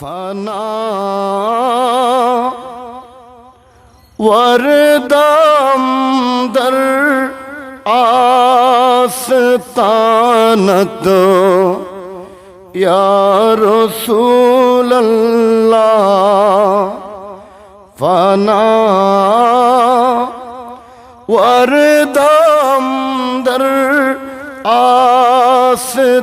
فنا وردم در آستانت یا رسول اللہ فنا وردم در آستانت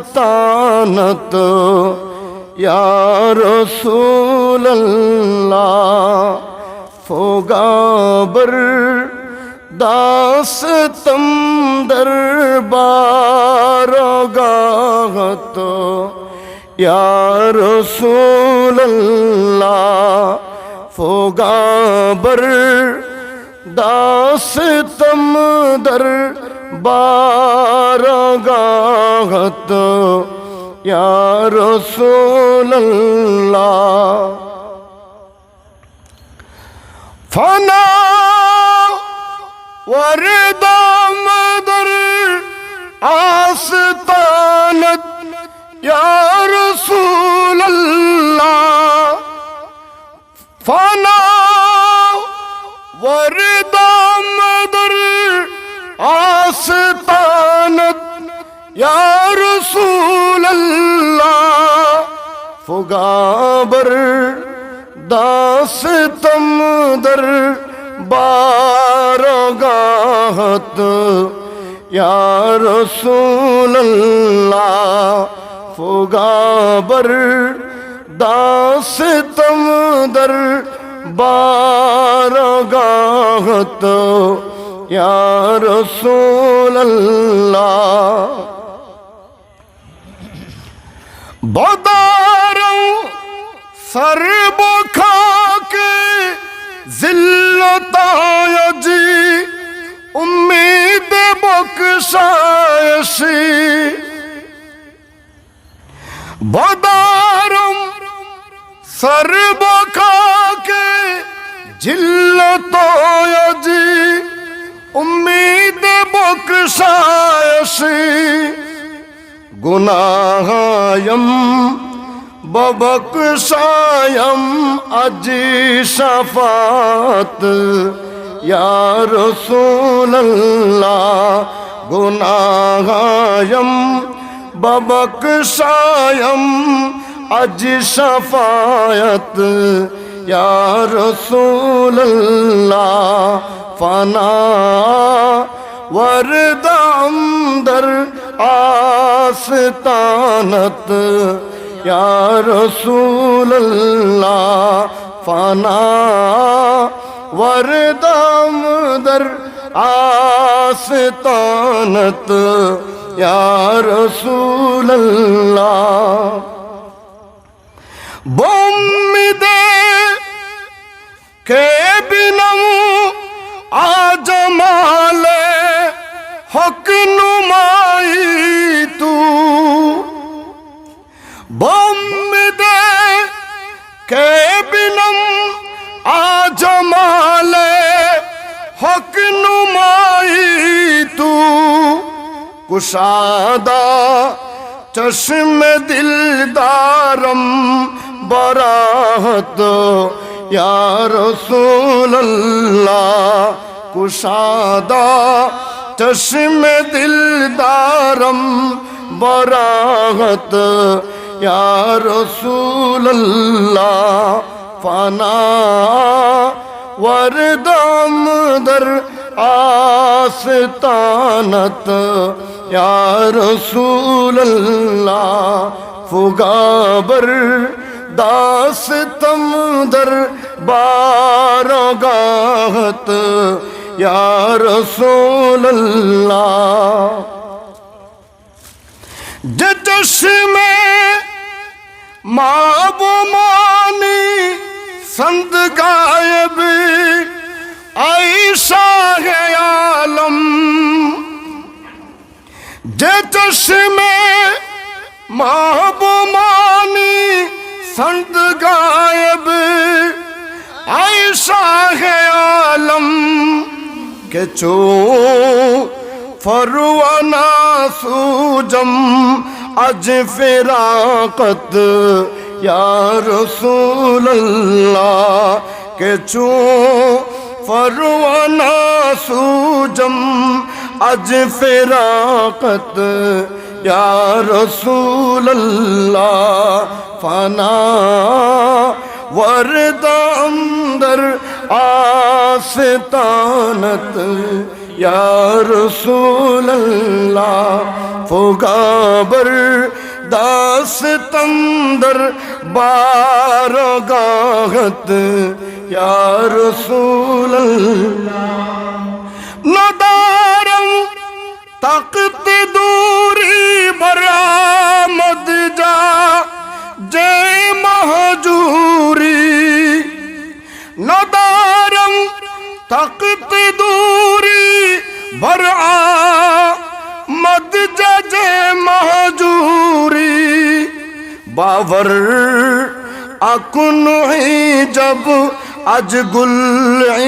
یا رسول اللہ فوگا بر داس تم دربار گاغت یا رسول اللہ فوگا بر داس تم در بار گاغت Ya Resulallah. Fana ve rida Ya Resulallah. Fana ve rida mıdır? Asıtanet. رسول اللہ فگابر داستم در بارگاہت یا رسول اللہ فگابر داستم در بارگاہت یا رسول اللہ বদারং সর্ব খাকে জিল্লতায়জি উম্মিদে বকশায়শি। বদারং সর্ব খাকে জিল্লতায়জি উম্মিদে বকশায়শি। গুণাহায়ম ববকসায়ম আজি সাফাত রসুল্লাহ গুণাহায়ম ববকসায়ম আজি সাফায়ত রসুল্লাহ ফানা वरदाम दर آستانت یا رسول اللہ فنا وردم در آستانت یا رسول اللہ بم دے کے بنم آ جمال حق نو कुशादा चश्म दिलदारम बराहत या रसूल अल्लाह कुशादा चश्म दिलदारम बराहत या रसूल अल्लाह फना वरदम दर आस्तानत یا رسول اللہ فگابر داس تم در بارو گاہت یا رسول اللہ جتش میں ماب مانی سند گائب عیسہ عالم۔ যে চশমে মাহবুমানি সন্ত গায়ব, আয়শা হে আলম কে চো ফরুয়ানা সুজম, আজ ফেরাকত রসুল্লাহ কে চো ফরুয়ানা সুজম اج فراقت، یا رسول اللہ، فنا ورد اندر آستانت، یا رسول اللہ فگابر داستندر بارگاہت، یا رسول اللہ۔ تخت دوری برآمد جا جے مہجوری ندارم تخت دوری برآمد جا جے مہجوری باور اکنوی جب আজ গুল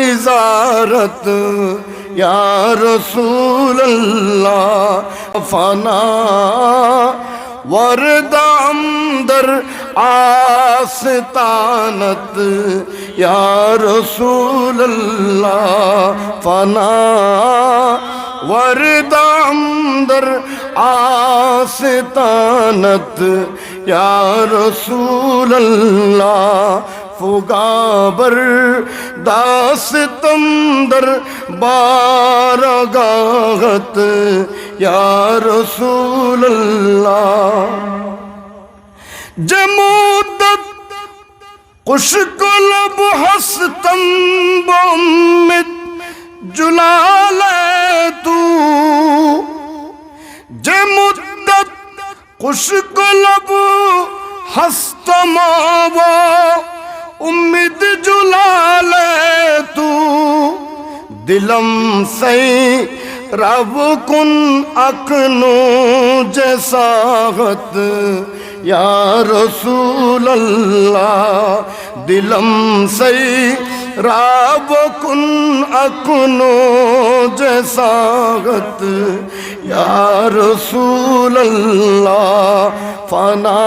ইজারত ইয়া রসুল আল্লাহ ফানা ورد اندر آستانت یا رسول اللہ فنا ورد اندر آستانت یا رسول اللہ فگاں بر، داس تندر بار گاغت یا رسول اللہ۔ جمودت، قشق لب حستم بمت جلال تو۔ جمودت، قشق لب حستم بمت उम्मीद जुला ले तू दिलम सही रब कुन अखनो जसाहत या रसूल अल्लाह दिलम सही रब कुन अखनो जसाहत या रसूल अल्लाह फना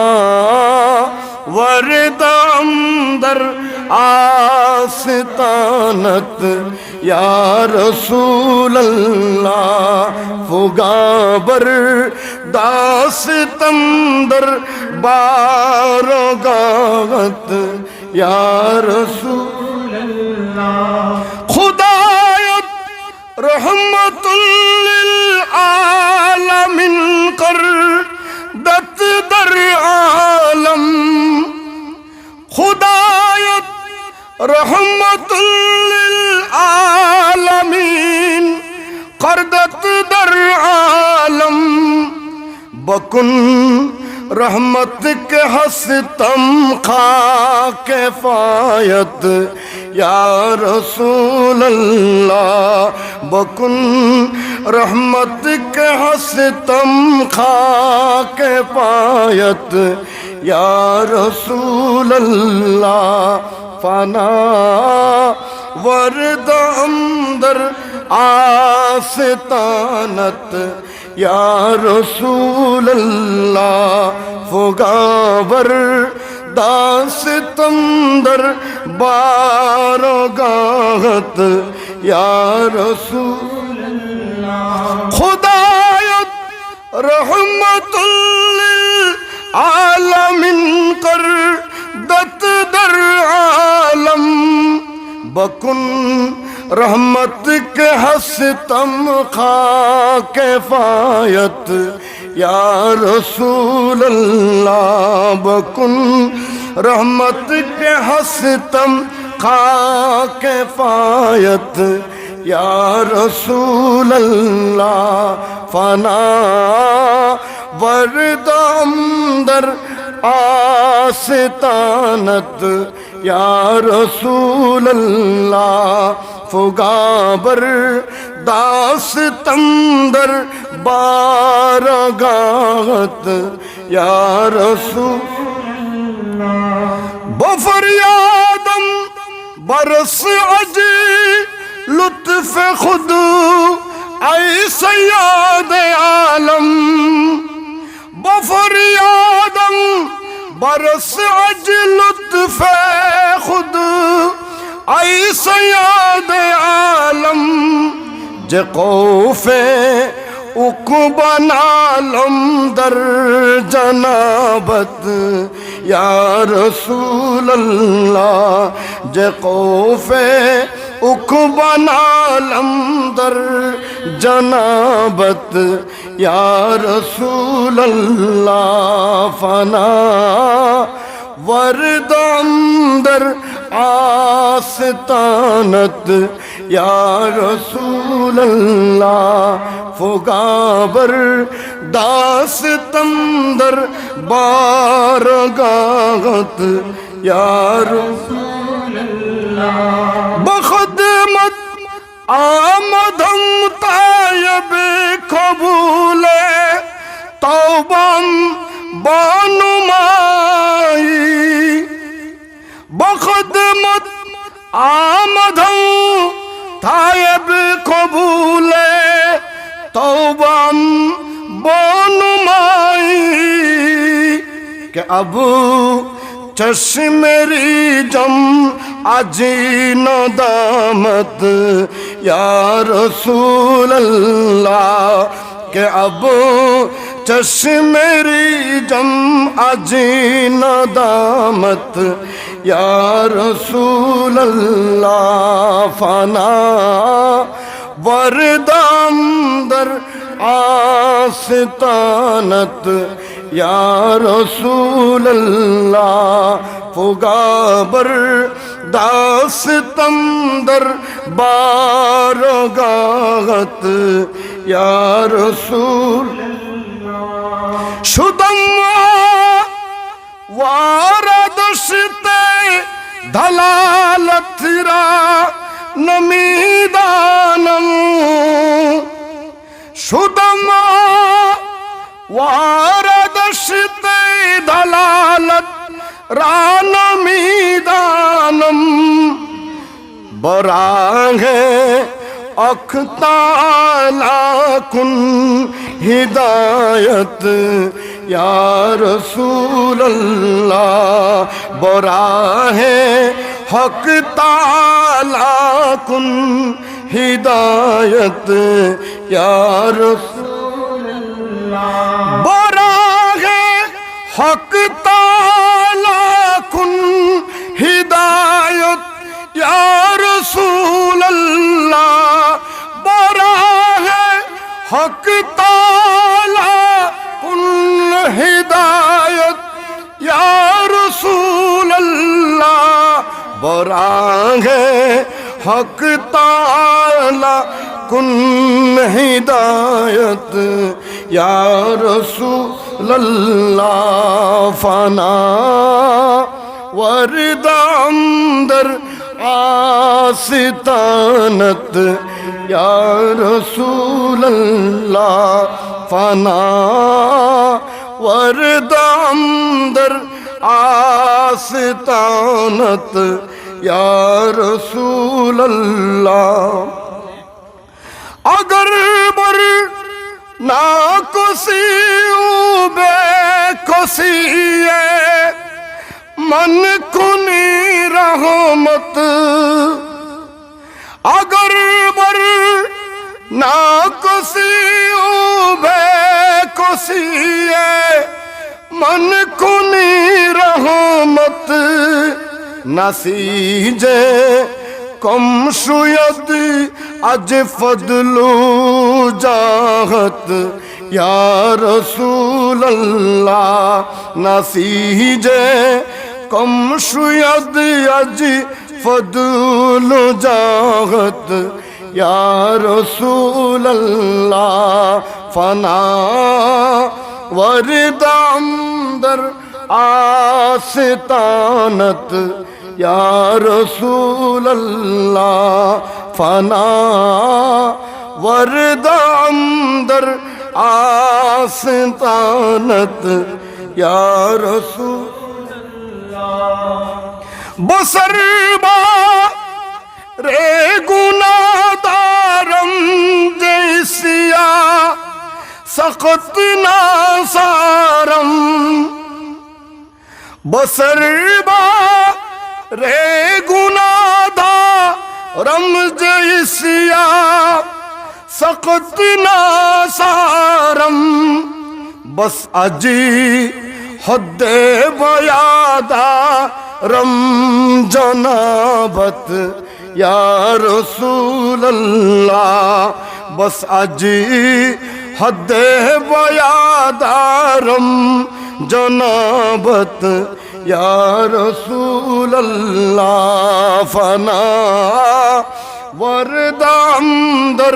वरदामदर आस्तानत या रसूल अल्लाह फुगाबर दासतंदर बारगावत या रसूल अल्लाह खुदायत रहमतुल রহমতুল আলমিন করদত দর আলম বকুন رحمت کے ہستم خا کے فایت یا رسول اللہ بکن رحمت کے ہستم خا کے پایت یا رسول اللہ فنا ورد اندر آستانت یا رسول اللہ فگاور داستندر بارگاہت یا رسول اللہ خدایت رحمت للعالمین کر مدت در عالم بکن رحمت کے ہستم خاک فایت یا رسول اللہ بکن رحمت کے ہستم خاک فایت یا رسول اللہ فنا وردم در مستانت یا رسول اللہ فگابر داستندر بارگاہت یا رسول بفریادم برس عجی لطف خود اے سیاد عالم بفریادم برس عج لطف خود ای سیاد عالم جے قوف اقبن عالم در جنابت یا رسول اللہ جے قوف اقبن عالم در रसूल अल्लाह फना वरदंदर आस्तानत या रसूल अल्लाह फुगाबर दास्तंदर बारगागत या रसूल बखदमत গায়ব কবুলে তৌবম বনুমাই। বখদমত আমধৌ তায়েব কবুলে তৌবম বনুমাই। কে আবু চশমেরি জম আজি নদামত یا رسول اللہ کہ ابو چشمری جم اجی ندامت یا رسول اللہ فنا وردام در آستانت یا رسول اللہ فگابر داستم در بارو گاغت یا رسول شدم واردشت دلالت را نمیدانم شدم واردشت دلالت را نمیدانم বরাঙ্গে اختالا کن ہدایت یا رسول اللہ برا ہے حق تالا کن ہدایت یا رسول اللہ برا ہے حق تالا رسول اللہ بڑا ہے حق تعالی کن ہدایت یا رسول اللہ بڑا ہے حق تعالی کن ہدایت یا رسول اللہ فنا ورد اندر आस्तानत या रसूल अल्लाह फना वरदामदर आस्तानत या रसूल अल्लाह अगर बर ना कुसी बे कुसी मन कुनी रहमत कुसी मन कुनी रहमत नसीजे कम सुयद अज फदलू जाहत या रसूल अल्लाह नसीजे कम सुयद अज फदलू فنا ورد اندر آستانت یا رسول اللہ فنا ورد اندر آستانت یا رسول اللہ بسر با رے گناہ سقطنا سارم بسر با رے گنا دا رمز اسیا سقطنا سارم بس اجی حد بیادا رم جنابت یا رسول اللہ بس اجی ഹദ്ദേവയാധാരം ജനബത്ത് യാരസൂലല്ലാഫന വരദാന്തർ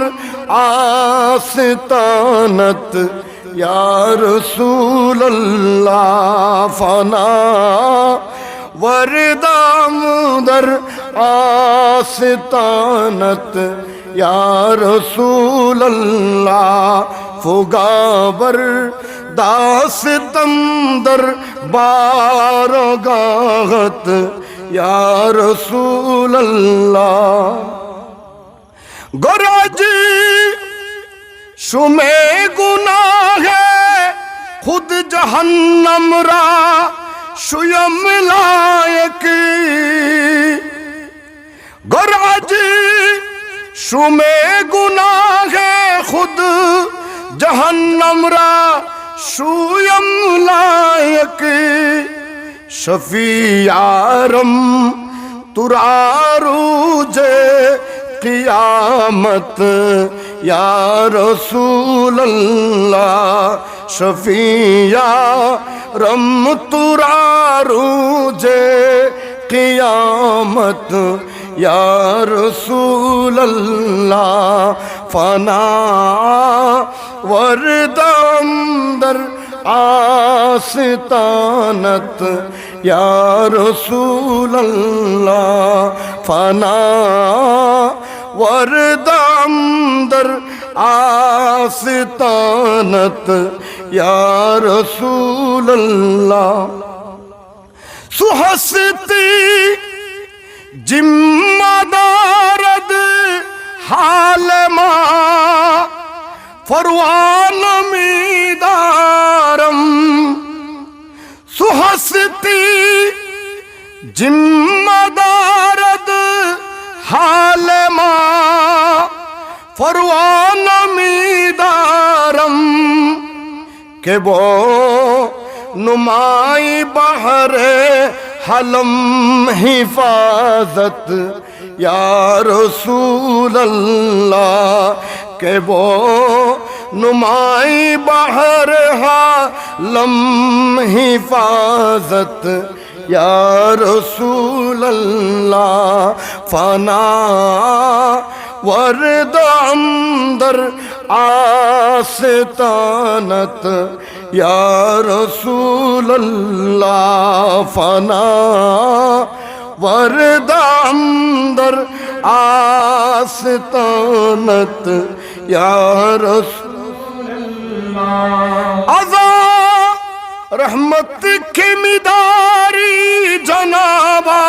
ആസിതാനത്ത് യാരസൂലല്ലാഫന വരദാന്തർ ആസിതാനത്ത് یا رسول اللہ فگابر داس تندر بار گاغت یا رسول اللہ گراجی شمے گناہ ہے خود جہنم را شیم لائق گراجی সুমে গুনাহে খুদ, জহন্নমরা সুয়ম নায়ক শফিয়ারম তুরারুজে কিয়ামত। রসুল্লা শফিয়া রম شفیع رم ترا یا رسول اللہ فنا ورد اندر آستانت یا رسول اللہ فنا ورد اندر آستانت یا رسول اللہ سہستی जिम्मदारद हाल मा फरवान मीदारम सुहसती जिम्मदारद हाल मा फरवान मीदारम के वो नुमाई बहरे حلم حفاظت یا رسول اللہ کہ وہ نمائی بہر حلم حفاظت یا رسول اللہ فنا ورد اندر آستانت يا رسول الله فنا ورد اندر آستانت یا رسول اللہ عزا رحمت کی مداری جنابا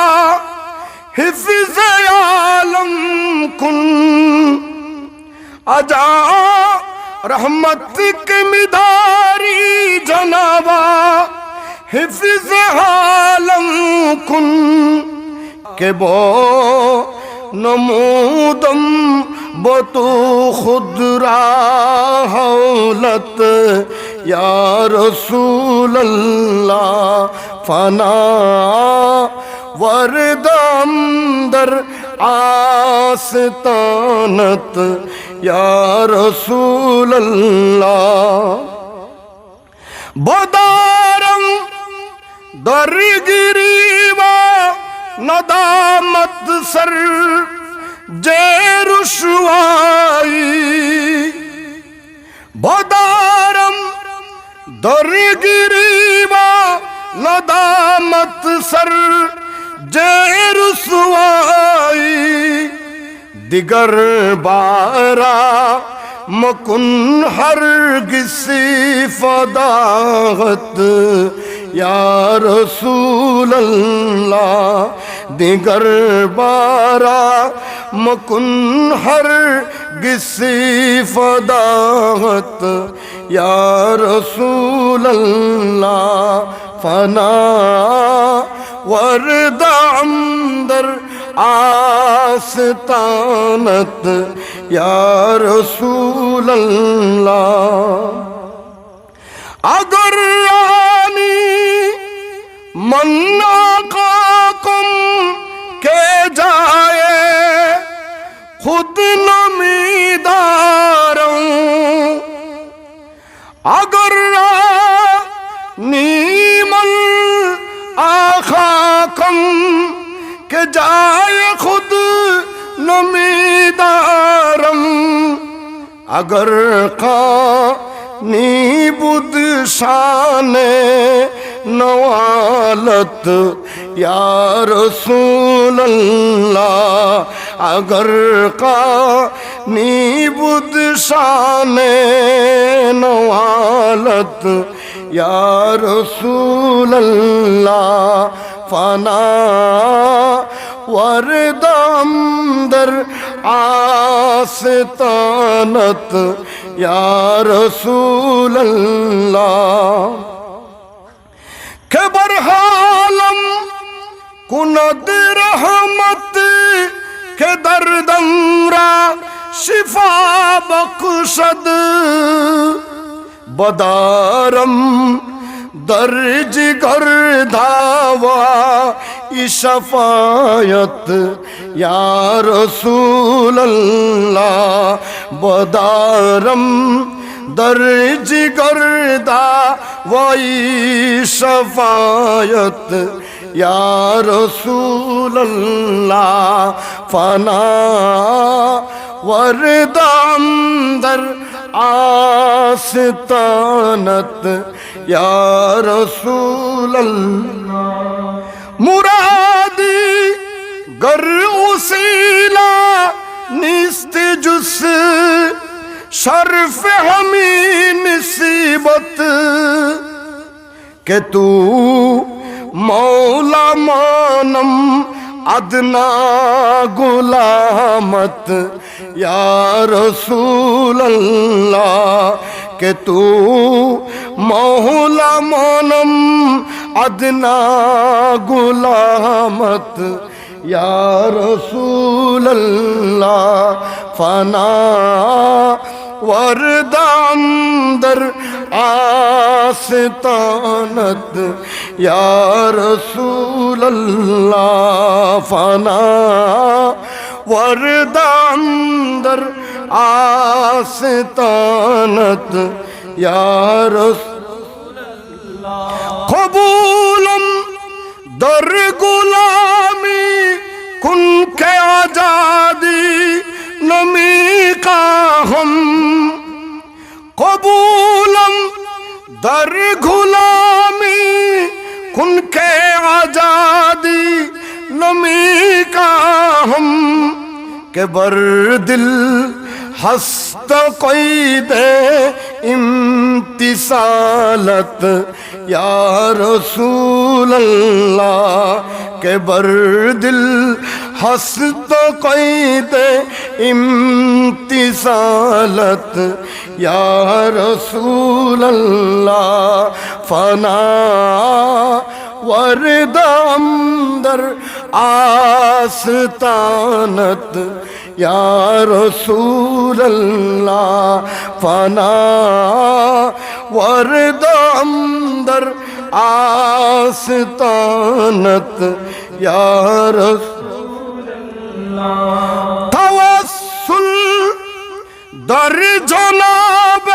حفظ عالم کن عجاب की मिदारी जनाबा हिफ्ज आलम कुन के बो नमूदम बतु खुद हौलत या रसूल अल्लाह फना वरदंदर आस्तानत বদারং দরিগিরিবা নদামত সর যে রুসুয়াই বদারম দরিগিরিবা নদামত সর যে রুসুয়াই دیگر بارا مکن ہر کسی فداغت یا رسول اللہ دیگر بارا مکن ہر کسی فداغت یا رسول اللہ فنا ورد عمدر آستانت یا رسول اللہ اگر رانی منا کا کم کے جائے خود نمیداروں اگر رانی من آخا کم جائے خود نمیدارم اگر قانی بود شان نوالت یا رسول اللہ اگر قانی بود شان نوالت یا رسول اللہ فنا ورد اندر آستانت یا رسول اللہ کہ برحالم کند رحمت کہ دردم را شفا بخشد بدارم दर्ज कर धावा इशफायत या रसूल अल्लाह बदारम दर्ज गर्दा वही शफायत या रसूल अल्लाह फना वरदामदर आस्तानत या रसूल अल्लाह मुरादी गर उसीला निस्त जुस शर्फ हमी निसीबत के तू मौला मानम अदना गुलामत या रसूल अल्लाह के तू मौला मानम अदना गुलामत या रसूल अल्लाह फना वरदांदर आस्तानत या रसूल अल्लाह फना वरदांदर आस्तानत ইয়ারস কবুলম দর গুলামি, কুনকে আজাদি নমি কাহম কবুলম দর গুলামি, কুনকে আজাদি নমি কাহম কে বর দিল হস্ত কই দে امتثالت یا رسول اللہ کے بردل حسد قید امتثالت یا رسول اللہ فنا ورد اندر آستانت يا رسول الله فنا ورد اندر آستانت يا رسول الله توسل در جناب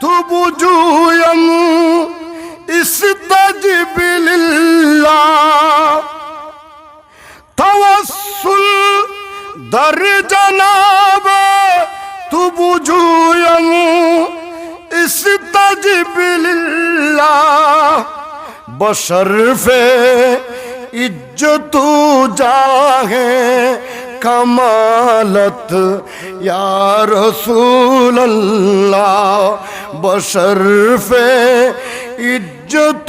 تو بجویم দর জনাব, তু বুঝুয়মু ইস্তাজিবিল্লাহ বশরফে ইজ্জত জাহে, কমালত, ইয়া রসূল আল্লাহ বশরফে ইজ্জত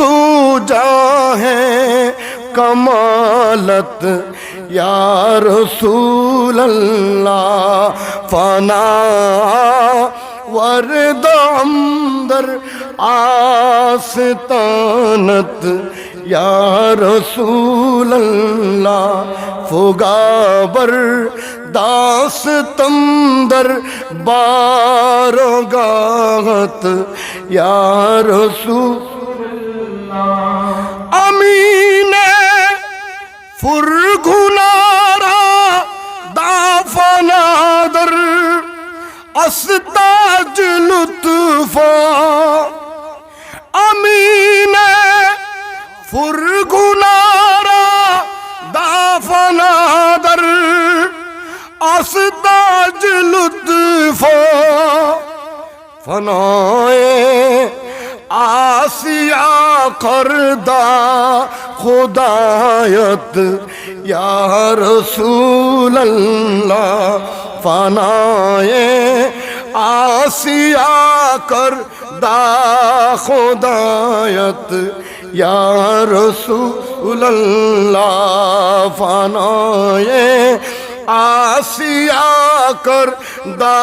জাহে, কমালত یا رسول اللہ فنا ورد اندر آستانت۔ یا رسول اللہ فگابر داستم در بارگاہت یا رسول اللہ ফুরগুনারা দাফনাদর আস্তাজ লুৎফা। আমিনে ফুরগুনারা দাফনাদর আস্তাজ লুৎফা। ফনায়ে আসিয়া করদা খুদায়ত ইয়া রসুল্লাহ ফনায়ে আসিয়া কর দা খুদায়ত ইয়া রসুল্লাহ ফনায়ে আসিয়া কর দা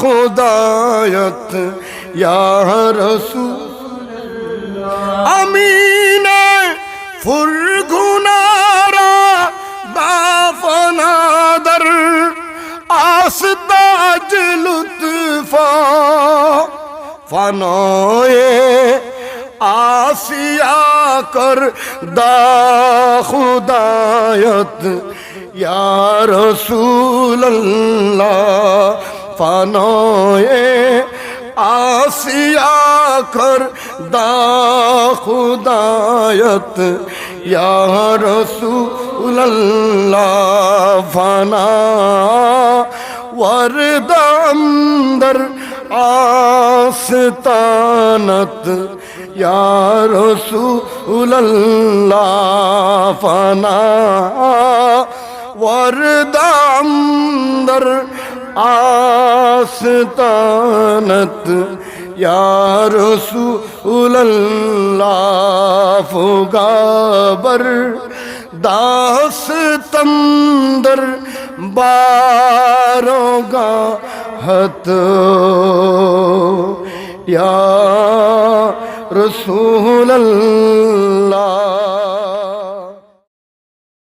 খুদায়ত ইয়া রসুল আমিনে ফুরগুনারা দাফনাদর আসতাজ লুৎফা ফানয়ে আসিয়া কর দা খুদায়ত। ইয়া রসুল্লাহ ফানয়ে আসিয়া কর দা খুদায়ত ওয়ারদ অন্দর আস্তানত ইয়া রসুল্লাহ ফানা ওয়ারদ آستانت یا رسول اللہ فغابر داستم در باروں گا حت یا رسول اللہ